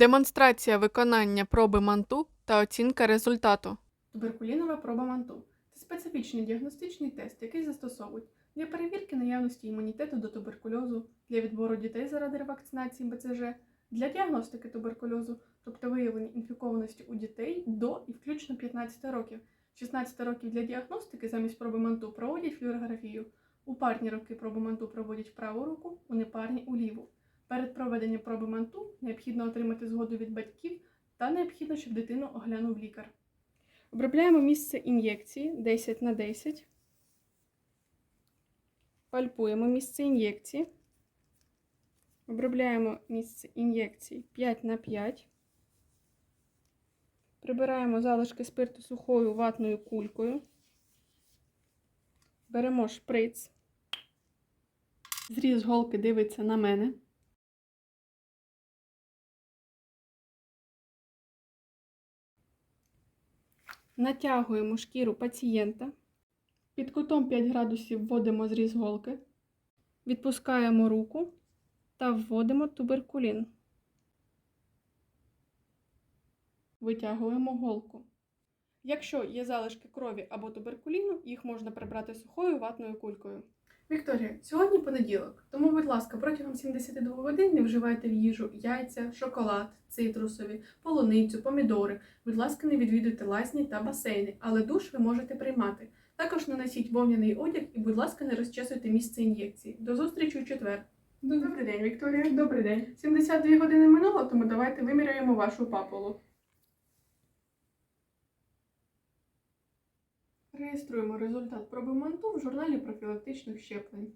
Демонстрація виконання проби манту та оцінка результату. Туберкулінова проба манту це специфічний діагностичний тест, який застосовують для перевірки наявності імунітету до туберкульозу, для відбору дітей заради ревакцинації БЦЖ, для діагностики туберкульозу, тобто виявлення інфікованості у дітей до і включно 15 років. 16 років для діагностики замість проби манту проводять флюорографію. У парні роки проби манту проводять в праву руку, у непарні у ліву. Перед проведенням проби манту необхідно отримати згоду від батьків та необхідно, щоб дитину оглянув лікар. Обробляємо місце ін'єкції 10 на 10. Пальпуємо місце ін'єкції. Обробляємо місце ін'єкції 5 на 5. Прибираємо залишки спирту сухою ватною кулькою. Беремо шприц. Зріз голки дивиться на мене. Натягуємо шкіру пацієнта. Під кутом 5 градусів вводимо зріз голки. Відпускаємо руку та вводимо туберкулін. Витягуємо голку. Якщо є залишки крові або туберкуліну, їх можна прибрати сухою ватною кулькою. Вікторія, сьогодні понеділок, тому, будь ласка, протягом 72 годин не вживайте в їжу яйця, шоколад, цитрусові, полуницю, помідори. Будь ласка, не відвідуйте лазні та басейни, але душ ви можете приймати. Також наносіть вовняний одяг і, будь ласка, не розчесуйте місце ін'єкції. До зустрічі у четвер. Добрий день, Вікторія. Добрий день. 72 години минуло, тому давайте виміряємо вашу папулу. Реєструємо результат проби манту в журналі профілактичних щеплень.